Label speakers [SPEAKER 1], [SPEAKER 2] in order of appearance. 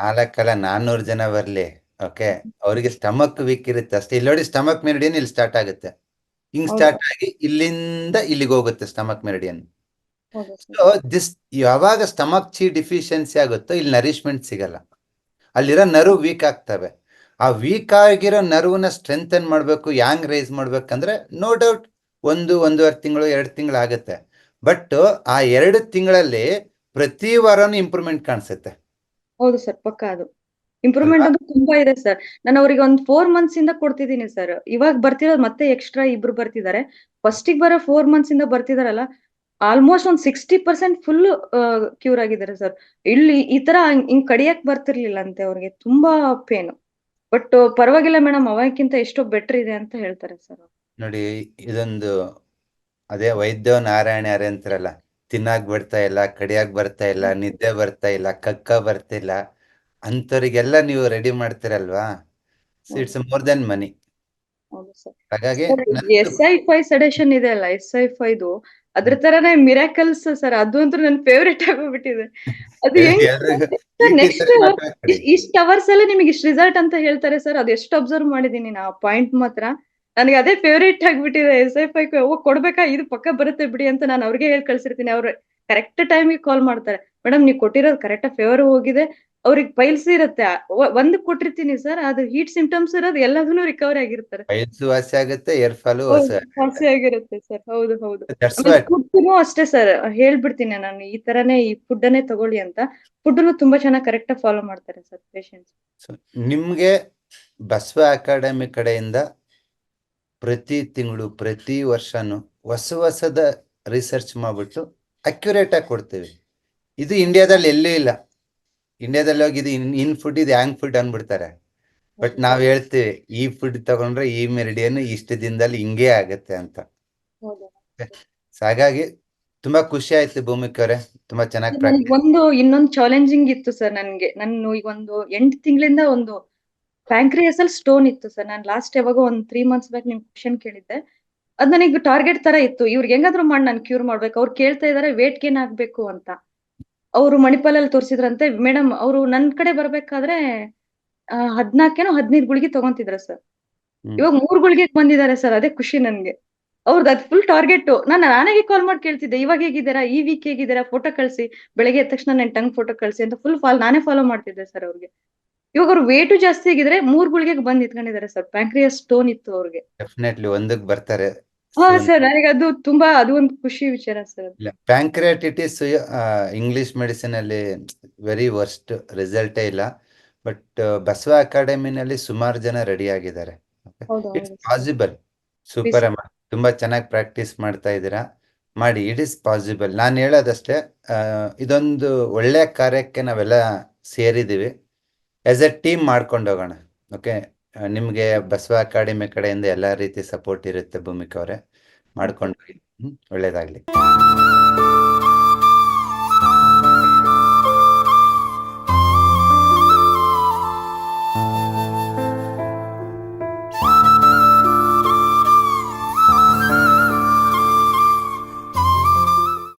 [SPEAKER 1] ನಾಲ್ಕಲ್ಲ ನಾನ್ನೂರು ಜನ ಬರ್ಲಿ ಓಕೆ ಅವರಿಗೆ ಸ್ಟಮಕ್ ವೀಕ್ ಇರುತ್ತೆ ಅಷ್ಟೇ. ಇಲ್ಲಿ ನೋಡಿ ಸ್ಟಮಕ್ ಮೆರಡಿಯನ್ ಇಲ್ಲಿ ಸ್ಟಾರ್ಟ್ ಆಗುತ್ತೆ. ಹಿಂಗ್ ಸ್ಟಾರ್ಟ್ ಆಗಿ ಇಲ್ಲಿಂದ ಇಲ್ಲಿಗೆ ಹೋಗುತ್ತೆ ಸ್ಟಮಕ್ ಮೆರಡಿಯನ್ ಸೊ ದಿಸ್ ಯಾವಾಗ ಸ್ಟಮಕ್ ಚಿ ಡಿಫಿಷಿಯನ್ಸಿ ಆಗುತ್ತೋ ಇಲ್ಲಿ ನರಿಶ್ಮೆಂಟ್ ಸಿಗಲ್ಲ. ಅಲ್ಲಿರೋ ನರ್ವ್ ವೀಕ್ ಆಗ್ತವೆ. ಆ ವೀಕ್ ಆಗಿರೋ ನರ್ವ್ನ ಸ್ಟ್ರೆಂಥನ್ ಮಾಡಬೇಕು ಯಾಂಗ್ ರೈಸ್ ಮಾಡ್ಬೇಕಂದ್ರೆ ನೋ ಡೌಟ್ ಒಂದು ಒಂದೂವರೆ ತಿಂಗಳು ಎರಡು ತಿಂಗಳು ಆಗುತ್ತೆ. ಬಟ್ ಆ ಎರಡು ತಿಂಗಳಲ್ಲಿ ಪ್ರತಿ ವಾರನೂ ಇಂಪ್ರೂವ್ಮೆಂಟ್ ಕಾಣಿಸುತ್ತೆ.
[SPEAKER 2] ಹೌದು ಸರ್ ಪಕ್ಕ ಅದು. ಇಂಪ್ರೂವ್ಮೆಂಟ್? ಅಂತೂ ತುಂಬಾ ಇದೆ ಸರ್ ನಾನು ಅವ್ರಿಗೆ ಒಂದು ಫೋರ್ ಮಂತ್ಸ್ ಇಂದ ಕೊಡ್ತಿದ್ದೀನಿ ಸರ್ ಇವಾಗ ಬರ್ತಿರೋದು ಮತ್ತೆ ಎಕ್ಸ್ಟ್ರಾ ಇಬ್ರು ಬರ್ತಿದ್ದಾರೆ. ಫಸ್ಟಿಗೆ ಬರೋ ಫೋರ್ ಮಂತ್ಸ್ ಇಂದ ಬರ್ತಿದಾರಲ್ಲ ಆಲ್ಮೋಸ್ಟ್ ಒಂದು ಸಿಕ್ಸ್ಟಿ ಪರ್ಸೆಂಟ್ ಫುಲ್ ಕ್ಯೂರ್ ಆಗಿದ್ದಾರೆ ಸರ್ ಇಲ್ಲಿ ಈ ತರ ಹಿಂಗ್ ಕಡಿಯಕ್ ಬರ್ತಿರ್ಲಿಲ್ಲ ಅಂತೆ ಅವ್ರಿಗೆ. ತುಂಬಾ ಪೇನ್ ಬಟ್ ಪರವಾಗಿಲ್ಲ ಮೇಡಮ್ ಅವಕ್ಕಿಂತ ಎಷ್ಟೋ ಬೆಟರ್ ಇದೆ ಅಂತ ಹೇಳ್ತಾರೆ ಸರ್
[SPEAKER 1] ನೋಡಿ, ಇದೊಂದು, ಅದೇ ವೈದ್ಯ ನಾರಾಯಣ ಅಂತಾರಲ್ಲ ತಿನ್ನಾಕ್ ಬರ್ತಾ ಇಲ್ಲ ಕಡಿಯಾಗ್ ಬರ್ತಾ ಇಲ್ಲ ನಿದ್ದೆ ಬರ್ತಾ ಇಲ್ಲ ಕಕ್ಕ ಬರ್ತಿಲ್ಲ ಅಂತವರಿಗೆಲ್ಲ ನೀವು ready ಮಾಡ್ತೀರಲ್ವಾ? So it's more than money ಹಾಗಾಗಿ
[SPEAKER 2] ಎಸ್ ಐ ಫೈ ಸೆಡೆಷನ್ ಇದೆ ಅಲ್ಲ ಎಸ್ ಐ ಫೈದು ಅದ್ರ ತರನೇ ಮಿರಾಕಲ್ಸ್ ಸರ್ ಅದು ಅಂತೂ ನನ್ ಫೇವ್ರೆಟ್ ಆಗೋಗ್ಬಿಟ್ಟಿದೆ. ಅದು ನೆಕ್ಸ್ಟ್ ಇಷ್ಟ ಅವರ್ಸ್ ಅಲ್ಲಿ ನಿಮಗೆ ಇಷ್ಟ ರಿಸಲ್ಟ್ ಅಂತ ಹೇಳ್ತಾರೆ ಸರ್ ಅದು ಎಷ್ಟು ಅಬ್ಸರ್ವ್ ಮಾಡಿದೀನಿ ನಾ ಪಾಯಿಂಟ್ ಮಾತ್ರ. ನನಗೆ ಅದೇ ಫೇವ್ರೇಟ್ ಆಗ್ಬಿಟ್ಟಿದೆ. ಎಸ್ ಐ ಫೈ ಓ ಕೊಡ್ಬೇಕಾ? ಇದು ಪಕ್ಕ ಬರುತ್ತೆ ಬಿಡಿ ಅಂತ ನಾನು ಅವ್ರಿಗೆ ಹೇಳಿ ಕಳ್ಸಿರ್ತೀನಿ. ಅವ್ರು ಕರೆಕ್ಟ್ ಟೈಮಿಗೆ ಕಾಲ್ ಮಾಡ್ತಾರೆ. ಮೇಡಮ್ ನೀವು ಕೊಟ್ಟಿರೋದು ಕರೆಕ್ಟ್ ಫೇವರ್ ಹೋಗಿದೆ. ಅವ್ರಿಗೆ ಪೈಲ್ಸ್ ಇರುತ್ತೆ. ಒಂದು ಕೊಟ್ಟಿರ್ತೀನಿ ಸರ್ ಅದು ಹೀಟ್ ಸಿಂಪ್ಟಮ್ಸ್ ಇರೋದು ಎಲ್ಲದನ್ನು ರಿಕವರಿ ಆಗಿರ್ತಾರೆ.
[SPEAKER 1] ವಾಸಿ ಆಗುತ್ತೆ ಏರ್ ಫಾಲು ವಾಸಿ
[SPEAKER 2] ಆಗಿರುತ್ತೆ ಸರ್ ಹೌದು ಹೌದು. ಫುಡ್ನು ಅಷ್ಟೇ ಸರ್ ಹೇಳ್ಬಿಡ್ತೀನಿ ನಾನು ಈ ತರನೇ ಈ ಫುಡ್ ಅನ್ನೇ ತಗೊಳ್ಳಿ ಅಂತ. ಫುಡ್ನು ತುಂಬಾ ಚೆನ್ನಾಗಿ ಕರೆಕ್ಟ್ ಫಾಲೋ ಮಾಡ್ತಾರೆ ಸರ್ ಪೇಷಂಟ್ಸ್
[SPEAKER 1] ನಿಮ್ಗೆ ಬಸವ ಅಕಾಡೆಮಿ ಕಡೆಯಿಂದ ಪ್ರತಿ ತಿಂಗಳು ಪ್ರತಿ ವರ್ಷನೂ ಹೊಸ ಹೊಸದ ರಿಸರ್ಚ್ ಮಾಡ್ಬಿಟ್ಟು ಅಕ್ಯುರೇಟ್ ಆಗಿ ಕೊಡ್ತೀವಿ. ಇದು ಇಂಡಿಯಾದಲ್ಲಿ ಎಲ್ಲೂ ಇಲ್ಲ. ಇಂಡಿಯಾದಲ್ಲಿ ಹೋಗಿ ಇದು ಇನ್ ಇನ್ ಫುಡ್ ಇದು ಹ್ಯಾಂಗ್ ಫುಡ್ ಅಂದ್ಬಿಡ್ತಾರೆ. ಬಟ್ ನಾವು ಹೇಳ್ತೀವಿ ಈ ಫುಡ್ ತಗೊಂಡ್ರೆ ಈ ಮೆರಿಡಿಯನ್ ಇಷ್ಟು ದಿನದಲ್ಲಿ ಹಿಂಗೆ ಆಗತ್ತೆ ಅಂತ. ಸೊ ಹಾಗಾಗಿ ತುಂಬಾ ಖುಷಿ ಆಯ್ತು ಭೂಮಿಕ್ ಅವರೇ ತುಂಬಾ ಚೆನ್ನಾಗಿ
[SPEAKER 2] ಒಂದು ಇನ್ನೊಂದು ಚಾಲೆಂಜಿಂಗ್ ಇತ್ತು ಸರ್ ನನ್ಗೆ. ನಾನು ಈಗ ಒಂದು ಎಂಟು ತಿಂಗಳಿಂದ ಒಂದು ಪ್ಯಾಂಕ್ರಿಯಸ್ ಅಲ್ಲಿ ಸ್ಟೋನ್ ಇತ್ತು ಸರ್ ನಾನು ಲಾಸ್ಟ್ ಯಾವಾಗ ಒಂದು ತ್ರೀ ಮಂತ್ಸ್ ಬ್ಯಾಕ್ ನಿಮ್ ಕ್ವಶನ್ ಕೇಳಿದ್ದೆ. ಅದ್ ನನಗೆ ಟಾರ್ಗೆಟ್ ತರ ಇತ್ತು. ಇವ್ರಿಗೆ ಹೆಂಗಾದ್ರೂ ಮಾಡಿ ನಾನು ಕ್ಯೂರ್ ಮಾಡ್ಬೇಕು. ಅವ್ರು ಕೇಳ್ತಾ ಇದಾರೆ ವೇಟ್ ಗೇನ್ ಆಗ್ಬೇಕು ಅಂತ. ಅವರು ಮಣಿಪಾಲಲ್ಲಿ ತೋರಿಸಿದ್ರಂತೆ. ಮೇಡಮ್ ಅವರು ನನ್ ಕಡೆ ಬರ್ಬೇಕಾದ್ರೆ ಹದ್ನಾಲ್ಕೇನೋ ಹದಿನೈದು ಗುಳಿಗೆ ತಗೊಂತಿದ್ರ ಸರ್. ಇವಾಗ ಮೂರ್ ಗುಳಿಗೆ ಬಂದಿದ್ದಾರೆ ಸರ್ ಅದೇ ಖುಷಿ ನನ್ಗೆ. ಅವ್ರದ್ದು ಅದ್ ಫುಲ್ ಟಾರ್ಗೆಟ್ ನಾನು ನಾನಾಗೆ ಕಾಲ್ ಮಾಡಿ ಕೇಳ್ತಿದ್ದೆ. ಇವಾಗ ಹೇಗಿದ್ದೀರಾ? ಈ ವೀಕ್ ಹೇಗಿದ್ದೀರಾ? ಫೋಟೋ ಕಳ್ಸಿ. ಬೆಳಗ್ಗೆ ಎದ್ದ ತಕ್ಷಣ ನನ್ ಟಂಗ್ ಫೋಟೋ ಕಳ್ಸಿ ಅಂತ ಫುಲ್ ಫಾಲ್ ನಾನೇ ಫಾಲೋ ಮಾಡ್ತಿದ್ದೆ ಸರ್ ಅವ್ರಿಗೆ. ಇವಾಗ ಅವ್ರ ವೇಟು ಜಾಸ್ತಿ ಆಗಿದ್ರೆ ಮೂರ್ ಗುಳಿಗೆಗೆ ಬಂದ್ ಇಟ್ಕೊಂಡಿದ್ದಾರೆ ಸರ್. ಪ್ಯಾಂಕ್ರಿಯಸ್ ಸ್ಟೋನ್ ಇತ್ತು ಅವ್ರಿಗೆ.
[SPEAKER 1] ಡೆಫಿನೆಟ್ಲಿ ಒಂದಕ್ಕೆ ಬರ್ತಾರೆ.
[SPEAKER 2] ಹಾ ಸರ್ ನನಗೆ ಅದು ತುಂಬಾ ಅದು ಒಂದು ಖುಷಿ ವಿಚಾರ ಸರ್.
[SPEAKER 1] ಇಲ್ಲ ಪ್ಯಾಂಕ್ರಿಯಾಟಿಟಿಸ್ ಇಂಗ್ಲಿಷ್ ಮೆಡಿಸಿನ್ ಅಲ್ಲಿ ವೆರಿ ವರ್ಸ್ಟ್ ರಿಸಲ್ಟೇ ಇಲ್ಲ. ಬಟ್ ಬಸವ ಅಕಾಡೆಮಿನಲ್ಲಿ ಸುಮಾರು ಜನ ರೆಡಿ ಆಗಿದ್ದಾರೆ. ಇಟ್ಸ್ ಪಾಸಿಬಲ್ ಸೂಪರ್ ಅಮ್ಮ. ತುಂಬಾ ಚೆನ್ನಾಗಿ ಪ್ರಾಕ್ಟೀಸ್ ಮಾಡ್ತಾ ಇದ್ದೀರಾ. ಮಾಡಿ ಇಟ್ ಇಸ್ ಪಾಸಿಬಲ್ ನಾನು ಹೇಳೋದಷ್ಟೇ ಇದೊಂದು ಒಳ್ಳೆಯ ಕಾರ್ಯಕ್ಕೆ ನಾವೆಲ್ಲ ಸೇರಿದ್ದೀವಿ. ಆಸ್ ಎ ಟೀಮ್ ಮಾಡ್ಕೊಂಡು ಹೋಗೋಣ ಓಕೆ ನಿಮಗೆ ಬಸವ ಅಕಾಡೆಮಿ ಕಡೆಯಿಂದ ಎಲ್ಲ ರೀತಿ ಸಪೋರ್ಟ್ ಇರುತ್ತೆ ಭೂಮಿಕಾ ಅವರೇ. ಮಾಡ್ಕೊಂಡು ಹೋಗಿ. ಒಳ್ಳೇದಾಗ್ಲಿ.